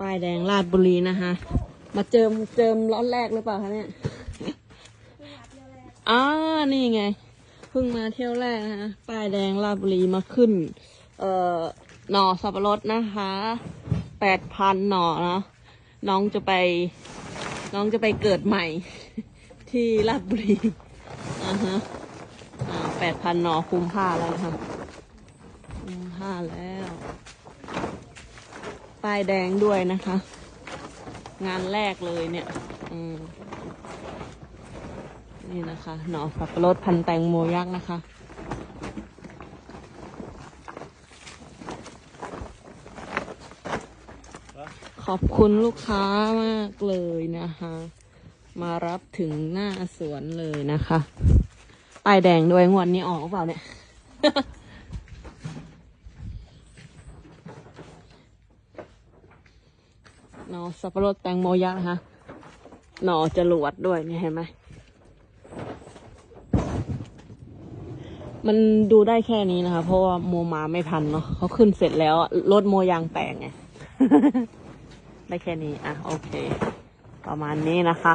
ป้ายแดงลาดบุรีนะคะ มาเจิมเจิมร้อนแรกหรือเปล่าคะเนี่ยอ่านี่ไง เพิ่งมาเที่ยวแรกนะคะ ป้ายแดงลาดบุรีมาขึ้น เอ่อ หน่อสับปะรดนะคะแปดพันหน่อเนาะน้องจะไป น้องจะไปเกิดใหม่ ที่ลาดบุรีอ่าฮะอ่าแปดพันหน่อคุ้มค่าแล้วนะคะคุ้มค่าแล้ว ป้ายแดงด้วยนะคะ งานแรกเลยเนี่ยนี่นะคะหน่อสับปะรดพันแตงโมยักษ์นะคะขอบคุณลูกค้ามากเลยนะคะ มารับถึงหน้าสวนเลยนะคะป้ายแดงด้วยงวดนี้ออกหรือเปล่าเนี่ย หน่อสับปะรดแตงโมยักษ์นะคะ หน่อจรวดด้วยเนี่ยเห็นไหม มันดูได้แค่นี้นะคะ เพราะว่าโมมาไม่ทันเนาะเขาขึ้นเสร็จแล้วรถโมยางแตกไง ได้แค่นี้ อะ โอเค ประมาณนี้นะคะ